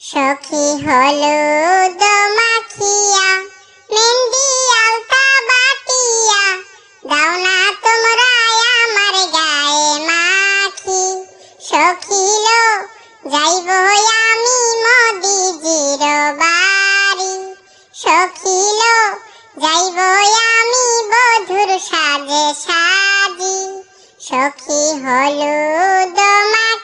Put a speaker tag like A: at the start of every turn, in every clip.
A: সখী হলুদ মাখিয়া মেহেন্দি আলতা বাটিয়া দাও না তোমরা আমার গায়ে মাখি। সখিল যাইব আমি মোদিজির বাড়ি। সখিল যাইব আমি বধুর সাজে সাজি। সখী হলুদ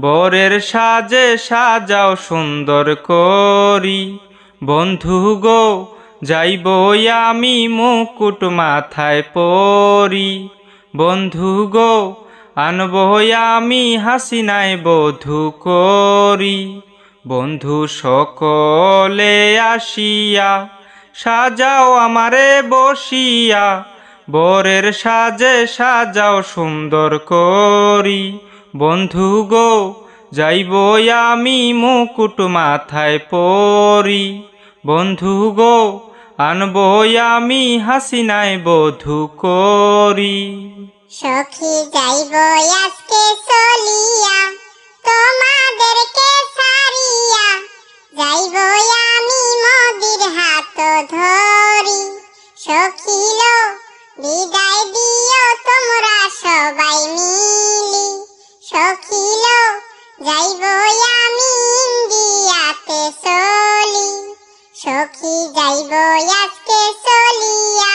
B: বরের সাজে সাজাও সুন্দর করি। বন্ধু গো, যাইব আমি মুকুট মাথায় পরি। বন্ধু গো, আনব আমি হাসিনায় বধু করি। বন্ধু সকলে আসিয়া, সাজাও আমারে বসিয়া। বরের সাজে সাজাও সুন্দর করি। বন্ধু গো, যাইব আমি মুকুট মাথায় পরি। বন্ধু গো, আনব আমি হাসিনায় বধু করি।
A: সখী, যাইব আমি হাত বিদায় দিও তোমরা সবাই যাইব আমি ইন্ডিয়াতে চলি। সখী যাইব আজকে চলিয়া,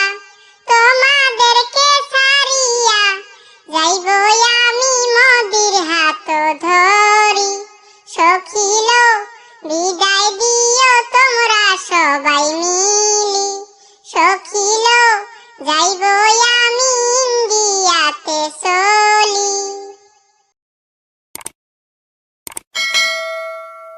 A: তোমাদেরকে সারিয়া যাইব আমি মোদির হাত ধরি। সখিল বিদায় দিও তোমরা সবাই মিলি। সখিল যাইব